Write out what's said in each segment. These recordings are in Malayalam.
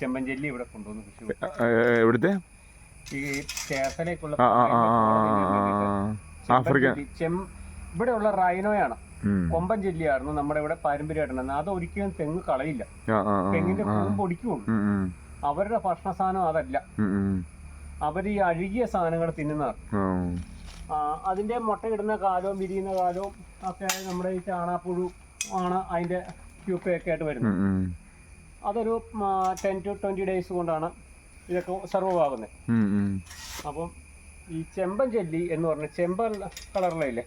ചെമ്പഞ്ചെല്ലി ഇവിടെ കൊണ്ടുവന്നു ഏ, എവിടുത്തെ? ഈ ചേർത്തലേക്കുള്ള ആഫ്രിക്ക. ചെം ഇവിടെയുള്ള റൈനോയാണ്. കൊമ്പൻ ചെല്ലിയായിരുന്നു നമ്മുടെ ഇവിടെ പാരമ്പര്യമായിട്ടുണ്ടെന്ന് അത് ഒരിക്കലും തെങ്ങ് കളയില്ല. തെങ്ങിന്റെ. കൂമ്പ് ഒടിക്കുള്ളൂ. അവരുടെ ഭക്ഷണ സാധനം അതല്ല. അവർ ഈ അഴുകിയ സാധനങ്ങൾ തിന്നുന്നതാണ്. അതിന്റെ മുട്ട ഇടുന്ന കാലവും വിരിയുന്ന കാലവും ഒക്കെ നമ്മുടെ ഈ ചാണാപ്പുഴു ആണ് അതിന്റെ ക്യൂപ്പയൊക്കെ ആയിട്ട് വരുന്നത്. അതൊരു ടെൻ ടു ട്വന്റി ഡേയ്സ് കൊണ്ടാണ് ഇതൊക്കെ സെർവ് ആകുന്നത്. അപ്പം ഈ ചെമ്പൻ ചെല്ലി എന്ന് പറഞ്ഞ ചെമ്പൻ കളറിലല്ലേ?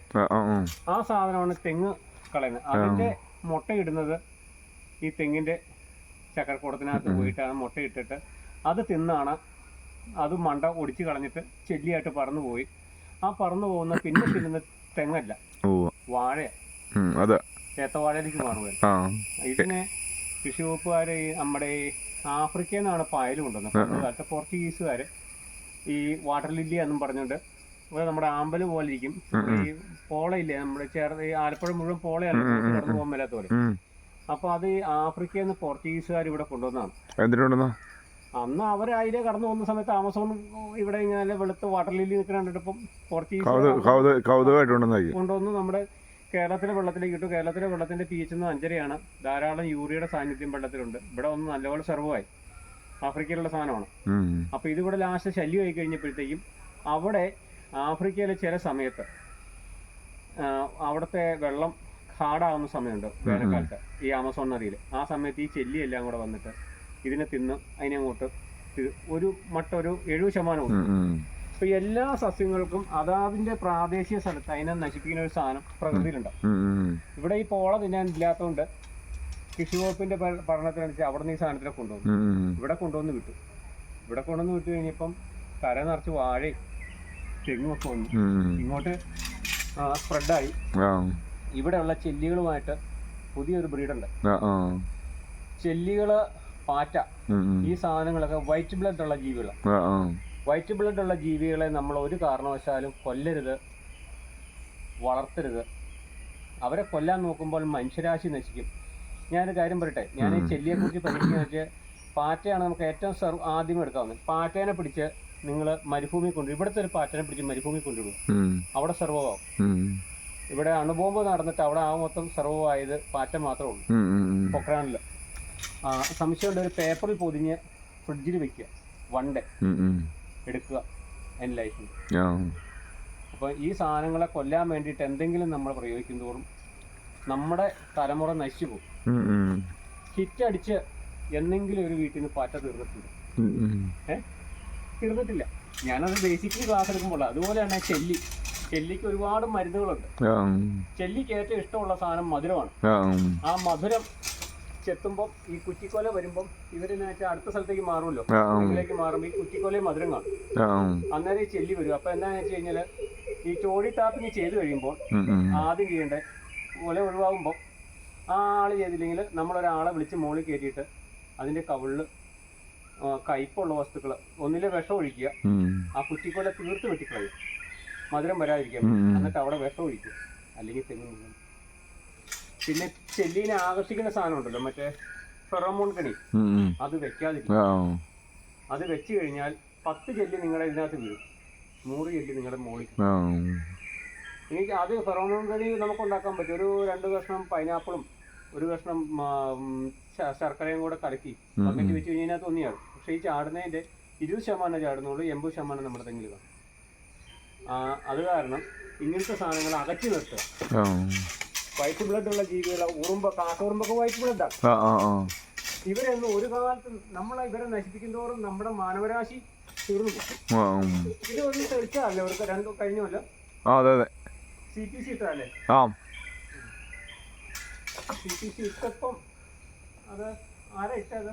ആ, സാധനമാണ് തെങ്ങ് കളയുന്നത് അതിന്റെ മുട്ടയിടുന്നത് ഈ തെങ്ങിന്റെ ചക്കരക്കൂടത്തിനകത്ത് പോയിട്ടാണ് മുട്ടയിട്ടിട്ട് അത് തിന്നാണ്. അത് മണ്ട ഒടിച്ച് കളഞ്ഞിട്ട് ചെല്ലിയായിട്ട് പറന്നു പോയി. ആ പറന്നു പോകുന്ന പിന്നെ തിന്നുന്ന തെങ്ങല്ല. വാഴ ഏത്തവാഴയിലേക്ക് മാറുകയാണ് ആ. ഇതിനെ കൃഷി വകുപ്പുകാർ നമ്മുടെ ഈ ആഫ്രിക്കയിൽ നിന്നാണ് പായൽ കൊണ്ടുവന്നത് കാലത്ത് പോർച്ചുഗീസുകാർ ഈ വാട്ടർ ലില്ലി എന്നും പറഞ്ഞുകൊണ്ട് ഇവിടെ നമ്മുടെ ആമ്പൽ പോലെ ഇരിക്കും. ഈ പോളയില്ലേ നമ്മുടെ ഈ ആലപ്പുഴ മുഴുവൻ പോളയാണ് കടന്നു പോകാൻ മേലാത്ത പോലെ. അപ്പൊ അത് ഈ ആഫ്രിക്കയിൽ നിന്ന് പോർച്ചുഗീസുകാർ ഇവിടെ കൊണ്ടുവന്നതാണ്. അന്ന് അവർ അതിലെ കടന്നു പോകുന്ന സമയത്ത് ആമസോൺ ഇവിടെ ഇങ്ങനെ വെളുത്ത് വാട്ടർ ലില്ലി നിൽക്കുന്ന കണ്ടിട്ടപ്പം പോർച്ചുഗീസ് കൊണ്ടുവന്ന് നമ്മുടെ കേരളത്തിലെ വെള്ളത്തിലേക്ക് ഇട്ടു. കേരളത്തിലെ വെള്ളത്തിന്റെ പി എച്ച് അഞ്ചരയാണ്. ധാരാളം യൂറിയയുടെ സാന്നിധ്യം വെള്ളത്തിലുണ്ട്. ഇവിടെ ഒന്ന് നല്ലപോലെ സെർവായി ആഫ്രിക്കയിലുള്ള സാധനമാണ്. അപ്പൊ ഇതിവിടെ ലാസ്റ്റ് ശല്യമായി കഴിഞ്ഞപ്പോഴത്തേക്കും അവിടെ ആഫ്രിക്കയിലെ ചില സമയത്ത് അവിടുത്തെ വെള്ളം ഹാർഡാവുന്ന സമയമുണ്ട് വേനൽക്കാലത്ത് ഈ ആമസോൺ നദിയിൽ. ആ സമയത്ത് ഈ ചെല്ലി എല്ലാം കൂടെ വന്നിട്ട് ഇതിനെ തിന്ന് അതിനെ അങ്ങോട്ട് ഒരു മട്ട ഒരു എഴുപത് ശതമാനം അപ്പൊ എല്ലാ സസ്യങ്ങൾക്കും അതാതിന്റെ പ്രാദേശിക സ്ഥലത്ത് അതിനെ നശിപ്പിക്കുന്ന ഒരു സാധനം പ്രകൃതിയിലുണ്ടാവും. ഇവിടെ ഈ പോള തിന്നാൻ ഇല്ലാത്തതുകൊണ്ട് കൃഷി വകുപ്പിന്റെ പഠനത്തിനനുസരിച്ച് അവിടെ നിന്ന് ഈ സാധനത്തിനെ കൊണ്ടുവന്നു. ഇവിടെ കൊണ്ടുവന്ന് വിട്ടു. ഇവിടെ കൊണ്ടുവന്ന് വിട്ടു കഴിഞ്ഞപ്പം കര നിറച്ച് വാഴയും തെങ്ങും ഒക്കെ വന്നു. ഇങ്ങോട്ട് സ്പ്രെഡായി ഇവിടെയുള്ള ചെല്ലികളുമായിട്ട് പുതിയൊരു ബ്രീഡുണ്ട്. ചെല്ലികൾ പാറ്റ. ഈ സാധനങ്ങളൊക്കെ വൈറ്റ് ബ്ലഡ് ഉള്ള ജീവികളാണ് വൈറ്റ് ബ്ലഡ് ഉള്ള ജീവികളെ നമ്മൾ ഒരു കാരണവശാലും കൊല്ലരുത് വളർത്തരുത്. അവരെ കൊല്ലാൻ നോക്കുമ്പോൾ മനുഷ്യരാശി നശിക്കും. ഞാനൊരു കാര്യം പറയട്ടെ? ഞാൻ ഈ ചെല്ലിയെ കുറിച്ച് പഠിക്കുന്ന വെച്ച് പാറ്റയാണ് നമുക്ക് ഏറ്റവും സർവ് ആദ്യം എടുക്കാവുന്നത് പാറ്റേനെ പിടിച്ച് നിങ്ങൾ മരുഭൂമി കൊണ്ടു ഇവിടുത്തെ ഒരു പാറ്റേനെ പിടിച്ച് മരുഭൂമി കൊണ്ടുവിടും. അവിടെ സർവമാവും. ഇവിടെ അണുബോംബ് നടന്നിട്ട് അവിടെ ആ മൊത്തം സർവമായത് പാറ്റ മാത്രമേ ഉള്ളൂ. പൊക്രാനിൽ സംശയമുണ്ട് ഒരു പേപ്പറിൽ പൊതിഞ്ഞ് ഫ്രിഡ്ജിൽ വെക്കുക. One day. എടുക്കുക. എന്റെ ലൈഫിൽ അപ്പോൾ ഈ സാധനങ്ങളെ കൊല്ലാൻ വേണ്ടിയിട്ട് എന്തെങ്കിലും നമ്മൾ പ്രയോഗിക്കും തോറും നമ്മുടെ തലമുറ നശിച്ചു പോകും. ഹിറ്റ് അടിച്ച് എന്തെങ്കിലും ഒരു വീട്ടിൽ നിന്ന് പാറ്റ തീർന്നിട്ടുണ്ട്. ഏഹ് തീർന്നിട്ടില്ല. ഞാനത് ബേസിക്കലി ക്ലാസ് എടുക്കുമ്പോൾ അതുപോലെയാണ് ചെല്ലി. ചെല്ലിക്ക് ഒരുപാട് മരുന്നുകളുണ്ട്. ചെല്ലിക്ക് ഏറ്റവും ഇഷ്ടമുള്ള സാധനം മധുരമാണ്. ആ മധുരം ചെത്തുമ്പോൾ ഈ കുറ്റിക്കൊല വരുമ്പം ഇവരിനെ വെച്ചാൽ അടുത്ത സ്ഥലത്തേക്ക് മാറുമല്ലോ. അതിലേക്ക് ഇതിലേക്ക് മാറുമ്പോൾ ഈ കുറ്റിക്കൊലയും മധുരം കാണും അന്നേരം ഈ ചെല്ലി വരും. അപ്പൊ എന്താണെന്ന് വെച്ച് കഴിഞ്ഞാൽ ഈ ചോടി ടാപ്പിങ് ചെയ്ത് കഴിയുമ്പോൾ. ആദ്യം ചെയ്യേണ്ടത് കൊല ഒഴിവാകുമ്പോൾ ആ ആൾ ചെയ്തില്ലെങ്കിൽ നമ്മളൊരാളെ വിളിച്ച് മുകളിൽ കയറ്റിയിട്ട് അതിന്റെ കവിളിൽ കയ്പുള്ള വസ്തുക്കൾ ഒന്നിലെ വിഷം ഒഴിക്കുക. ആ കുറ്റിക്കൊല തീർത്ത് വെട്ടിക്കളയും. മധുരം ഉം. എന്നിട്ട് അവിടെ വിഷം ഒഴിക്കും. അല്ലെങ്കിൽ തെങ്ങ്. പിന്നെ ചെല്ലിനെ ആകർഷിക്കുന്ന സാധനം ഉണ്ടല്ലോ മറ്റേ ഫെറോമോൺ കണി. അത് വെക്കാതിരിക്കും അത് വെച്ച് കഴിഞ്ഞാൽ പത്ത് ചെല്ലി നിങ്ങളുടെ ഇതിനകത്ത് വീഴും. നൂറ് ചെല്ലി നിങ്ങളുടെ മോളിൽ എനിക്ക് അത് ഫെറോമോൺ കണി നമുക്ക് ഉണ്ടാക്കാൻ പറ്റും. ഒരു രണ്ട് കഷ്ണം പൈനാപ്പിളും ഒരു കഷ്ണം ശർക്കരയും കൂടെ കലക്കി കമ്മിറ്റി വെച്ച് കഴിഞ്ഞാൽ തോന്നിയാണ് പക്ഷേ ഈ ചാടുന്നതിന്റെ ഇരുപത് ശതമാനം ചാടുന്നുള്ളൂ എൺപത് ശതമാനം നമ്മുടെ തെങ്ങിൽ അത് കാരണം ഇങ്ങനത്തെ സാധനങ്ങൾ അകറ്റി നിർത്തുക. വൈറ്റ് ബ്ലഡ് ഉള്ള ജീവികളെ ഉറുമ്പ കാട്ടുറുമ്പൊക്കെ വൈറ്റ് ബ്ലഡാണ് ആ ആ ആ. ഇവരൊന്നും ഒരു കാലത്ത് നമ്മളെ ഇവരെ നശിപ്പിക്കുന്നതോറും നമ്മുടെ മാനവരാശി തീർന്നു പോകും. ആ ഉം. ഇത് ഒന്ന് തെളിച്ചതല്ലേ അവർക്ക് രണ്ടു കഴിഞ്ഞല്ലോ ആ അതെ അതെ. സി പി സി ഇട്ടല്ലേ ആ. സി പി സി ഇട്ടപ്പം അത് ആരാ ഇട്ടത്?